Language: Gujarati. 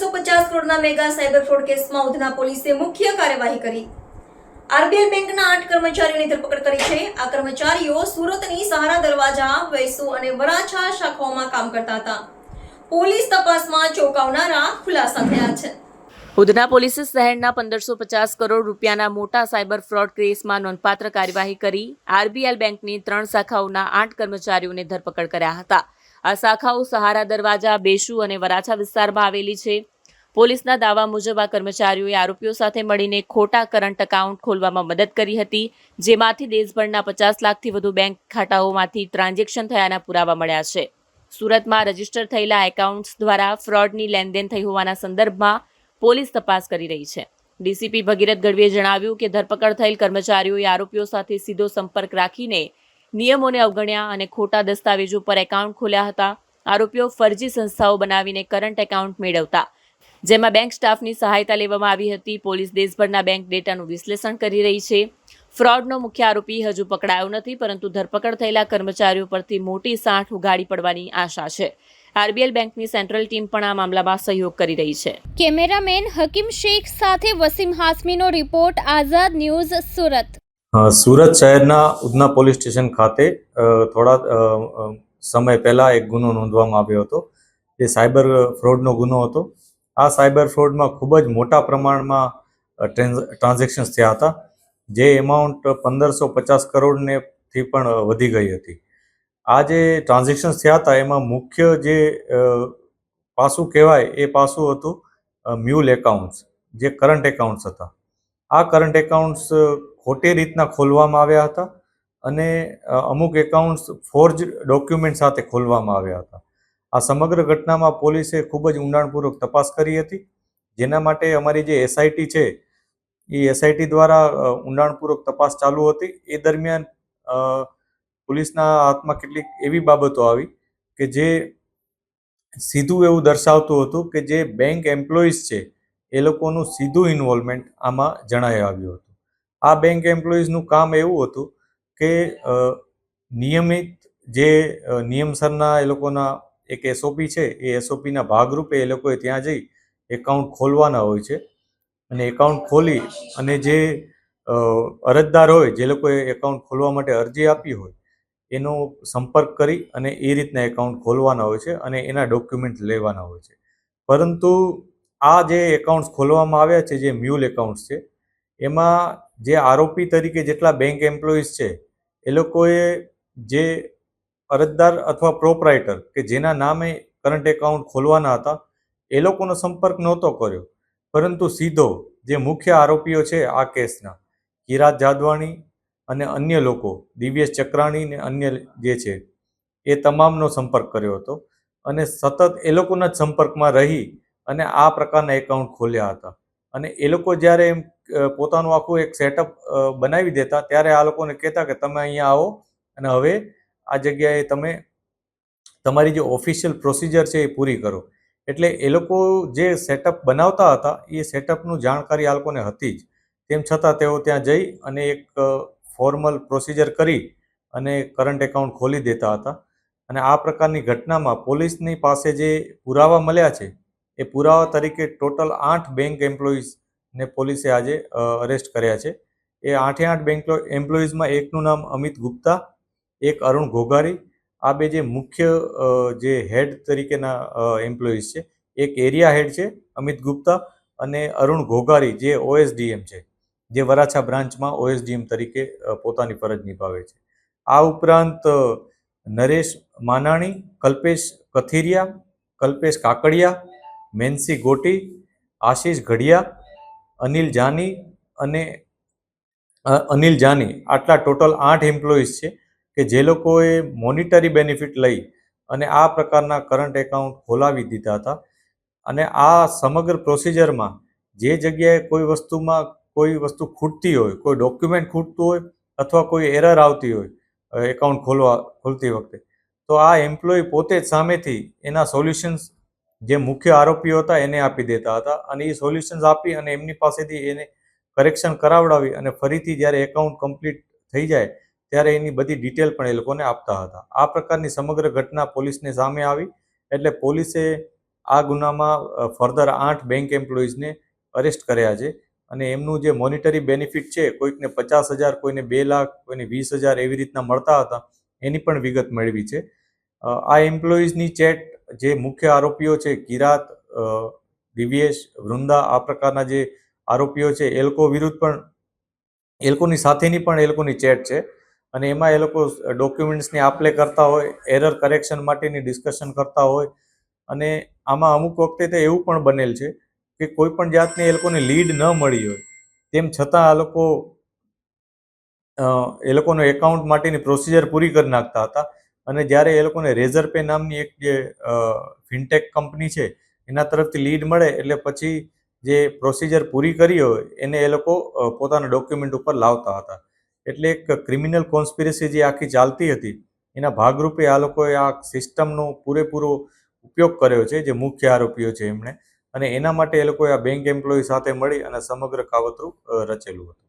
પંદરસો પચાસ કરોડના મેગા સાયબર ફ્રોડ કેસમાં ઉધના પોલીસે મુખ્ય કાર્યવાહી કરી. આરબીએલ બેંકના આઠ કર્મચારીઓની ધરપકડ કરી છે. આ કર્મચારીઓ સુરતની સહારા દરવાજા, વૈસુ અને વરાછા શાખાઓમાં કામ કરતા હતા. પોલીસ તપાસમાં ચોંકાવનારા ખુલાસા થયા છે. ઉધના પોલીસે શહેરના પંદરસો પચાસ કરોડ રૂપિયાના મોટા સાયબર ફ્રોડ કેસમાં નોંધપાત્ર કાર્યવાહી કરી. આરબીએલ બેંકની ત્રણ શાખાઓના આઠ કર્મચારીઓને ધરપકડ કર્યા હતા. આ શાખાઓ સહારા દરવાજા બેશુ અને વરાછા વિસ્તારમાં આવેલી છે. પોલીસના દાવા મુજબ આ કર્મચારીઓએ આરોપીઓ સાથે મળીને ખોટા કરંટ એકાઉન્ટ ખોલવામાં મદદ કરી હતી, જેમાંથી દેશભરના પચાસ લાખથી વધુ બેંક ખાતાઓમાંથી ટ્રાન્ઝેક્શન થયાના પુરાવા મળ્યા છે. સુરતમાં રજિસ્ટર થયેલા એકાઉન્ટ્સ દ્વારા ફ્રોડની લેનદેન થઈ હોવાના સંદર્ભમાં પોલીસ તપાસ કરી રહી છે. ડીસીપી ભગીરથ ગઢવીએ જણાવ્યું કે ધરપકડ થયેલ કર્મચારીઓએ આરોપીઓ સાથે સીધો સંપર્ક રાખીને નિયમોને અવગણ્યા અને ખોટા દસ્તાવેજો પર એકાઉન્ટ ખોલ્યા હતા. આરોપીઓ ફરજી સંસ્થાઓ બનાવીને કરંટ એકાઉન્ટ મેળવતા. જેમાં બેંક સ્ટાફની સહાયતા લેવામાં આવી હતી. પોલીસ દેશભરના બેંક ડેટાનું વિશ્લેષણ કરી રહી છે. ફ્રોડનો મુખ્ય આરોપી હજુ પકડાયો નથી, પરંતુ ધરપકડ થયેલા કર્મચારીઓ પરથી મોટી સાંઠ ઉગાડી પડવાની આશા છે. આરબીએલ બેંકની સેન્ટ્રલ ટીમ પણ આ મામલામાં સહયોગ કરી રહી છે. કેમેરામેન હકીમ શેખ સાથે વસીમ હાસમીનો રિપોર્ટ, આઝાદ ન્યૂઝ સુરત. સુરત શહેરના ઉધના પોલીસ સ્ટેશન ખાતે થોડા સમય પહેલાં એક ગુનો નોંધવામાં આવ્યો હતો. જે સાયબર ફ્રોડનો ગુનો હતો. આ સાયબર ફ્રોડમાં ખૂબ જ મોટા પ્રમાણમાં ટ્રાન્ઝેક્શન્સ થયા હતા, જે એમાઉન્ટ પંદરસો પચાસ કરોડને થી પણ વધી ગઈ હતી. આ જે ટ્રાન્ઝેક્શન્સ થયા હતા, એમાં મુખ્ય જે પાસું કહેવાય એ પાસું હતું મ્યુલ એકાઉન્ટ્સ, જે કરંટ એકાઉન્ટ્સ હતા. આ કરંટ એકાઉન્ટ્સ ખોટી રીતના ખોલવામાં આવ્યા હતા અને અમુક એકાઉન્ટ્સ ફોર્જ ડોક્યુમેન્ટ સાથે ખોલવામાં આવ્યા હતા. આ સમગ્ર ઘટનામાં પોલીસે ખૂબ જ ઊંડાણપૂર્વક તપાસ કરી હતી. જેના માટે અમારી જે એસઆઈટી છે, એ એસઆઈટી દ્વારા ઊંડાણપૂર્વક તપાસ ચાલુ હતી. એ દરમિયાન પોલીસના હાથમાં કેટલીક એવી બાબતો આવી કે જે સીધું એવું દર્શાવતું હતું કે જે બેંક એમ્પ્લોઈઝ છે એ લોકોનું સીધું ઇન્વોલ્વમેન્ટ આમાં જણાઈ આવ્યું હતું. આ બેંક એમ્પ્લોઈઝનું કામ એવું હતું કે નિયમિત જે નિયમસરના એ લોકોના એક એસઓપી છે, એ એસઓપીના ભાગરૂપે એ લોકોએ ત્યાં જઈ એકાઉન્ટ ખોલવાના હોય છે. અને એકાઉન્ટ ખોલી અને જે અરજદાર હોય, જે લોકોએ એકાઉન્ટ ખોલવા માટે અરજી આપી હોય, એનો સંપર્ક કરી અને એ રીતના એકાઉન્ટ ખોલવાના હોય છે અને એના ડોક્યુમેન્ટ લેવાના હોય છે. પરંતુ આ જે એકાઉન્ટ્સ ખોલવામાં આવ્યા છે, જે મ્યુલ એકાઉન્ટ્સ છે, એમાં જે આરોપી તરીકે જેટલા બેંક એમ્પ્લોઈઝ છે, એ લોકોએ જે અરજદાર અથવા પ્રોપરાઇટર કે જેના નામે કરંટ એકાઉન્ટ ખોલવાના હતા, એ લોકોનો સંપર્ક નહોતો કર્યો. પરંતુ સીધો જે મુખ્ય આરોપીઓ છે આ કેસના કિરાત જાદવાણી અને અન્ય લોકો, દિવ્યેશ ચક્રાણી ને અન્ય જે છે, એ તમામનો સંપર્ક કર્યો હતો. અને સતત એ લોકોના જ સંપર્કમાં રહી અને આ પ્રકારના એકાઉન્ટ ખોલ્યા હતા. અને એ લોકો જ્યારે એમ પોતાનું આખું એક સેટઅપ બનાવી દેતા, ત્યારે આ લોકોને કહેતા કે તમે અહીંયા આવો અને હવે આ જગ્યાએ તમે તમારી જે ઓફિશિયલ પ્રોસિજર છે એ પૂરી કરો. એટલે એ લોકો જે સેટઅપ બનાવતા હતા, એ સેટઅપનું જાણકારી આ લોકોને હતી જ. તેમ છતાં તેઓ ત્યાં જઈ અને એક ફોર્મલ પ્રોસિજર કરી અને કરંટ એકાઉન્ટ ખોલી દેતા હતા. અને આ પ્રકારની ઘટનામાં પોલીસની પાસે જે પુરાવા મળ્યા છે એ પુરાવા તરીકે ટોટલ આઠ બેંક એમ્પ્લોઈઝને પોલીસે આજે અરેસ્ટ કર્યા છે. એ આઠે આઠ બેંક એમ્પ્લોઈઝમાં એકનું નામ અમિત ગુપ્તા, એક અરુણ ઘોઘારી, આ બે જે મુખ્ય જે હેડ તરીકેના એમ્પ્લોઈઝ છે, એક એરિયા હેડ છે, અમિત ગુપ્તા અને અરુણ ઘોઘારી જે ઓએસડીએમ છે, જે વરાછા બ્રાન્ચમાં ઓએસડીએમ તરીકે પોતાની ફરજ નિભાવે છે. આ ઉપરાંત નરેશ માનાણી, કલ્પેશ કથિરિયા, કલ્પેશ કાકડિયા મેન્સી ગોટી, આશીષ ઘડિયા, અનિલ જાની અને અનિલ જાની. આટલા ટોટલ આઠ એમ્પ્લોઈઝ છે કે જે લોકોએ મોનિટરી બેનિફિટ લઈ અને આ પ્રકારના કરંટ એકાઉન્ટ ખોલાવી દીધા હતા. અને આ સમગ્ર પ્રોસિજરમાં જે જગ્યાએ કોઈ વસ્તુમાં કોઈ વસ્તુ ખૂટતી હોય, કોઈ ડોક્યુમેન્ટ ખૂટતું હોય અથવા કોઈ એરર આવતી હોય એકાઉન્ટ ખોલવા, ખોલતી વખતે, તો આ એમ્પ્લોય પોતે જ સામેથી એના સોલ્યુશન્સ જે મુખ્ય આરોપીઓ હતા એને આપી દેતા હતા અને એ સોલ્યુશન્સ આપી અને એમની પાસેથી એને કરેક્શન કરાવડાવી અને ફરીથી જ્યારે એકાઉન્ટ કમ્પ્લીટ થઈ જાય ત્યારે એની બધી ડિટેલ પણ એ લોકોને આપતા હતા. આ પ્રકારની સમગ્ર ઘટના પોલીસને સામે આવી એટલે પોલીસે આ ગુનામાં ફર્ધર આઠ બેંક એમ્પ્લોઈઝને અરેસ્ટ કર્યા છે અને એમનું જે મોનિટરી બેનિફિટ છે, કોઈકને પચાસ હજાર, કોઈને બે લાખ, કોઈને વીસ હજાર એવી રીતના મળતા હતા, એની પણ વિગત મેળવી છે. આ એમ્પ્લોઈઝની ચેટ જે મુખ્ય આરોપીઓ છે, કિરાત દિવ્યેશ, વૃંદા, આ પ્રકારના જે આરોપીઓ છે, એ લોકો વિરુદ્ધ પણ, એ લોકોની સાથેની પણ એ લોકોની ચેટ છે. અને એમાં એ લોકો ડોક્યુમેન્ટ્સની આપલે કરતા હોય, એરર કરેક્શન માટેની ડિસ્કશન કરતા હોય. અને આમાં અમુક વખતે તો એવું પણ બનેલ છે કે કોઈ પણ જાતની એ લોકોને લીડ ન મળી હોય, તેમ છતાં આ લોકો એ લોકોનો એકાઉન્ટ માટેની પ્રોસિજર પૂરી કરી નાખતા હતા. અને જ્યારે એ લોકોને રેઝર પે નામની એક જે ફિનટેક કંપની છે, એના તરફથી લીડ મળે એટલે પછી જે પ્રોસિજર પૂરી કરી હોય, એને એ લોકો પોતાના ડોક્યુમેન્ટ ઉપર લાવતા હતા. એટલે એક ક્રિમિનલ કોન્સ્પિરસી જે આખી ચાલતી હતી, એના ભાગરૂપે આ લોકોએ આ સિસ્ટમનો પૂરેપૂરો ઉપયોગ કર્યો છે, જે મુખ્ય આરોપીઓ છે એમણે. અને એના માટે એ લોકોએ આ બેંક એમ્પ્લોય સાથે મળી અને સમગ્ર કાવતરું રચેલું હતું.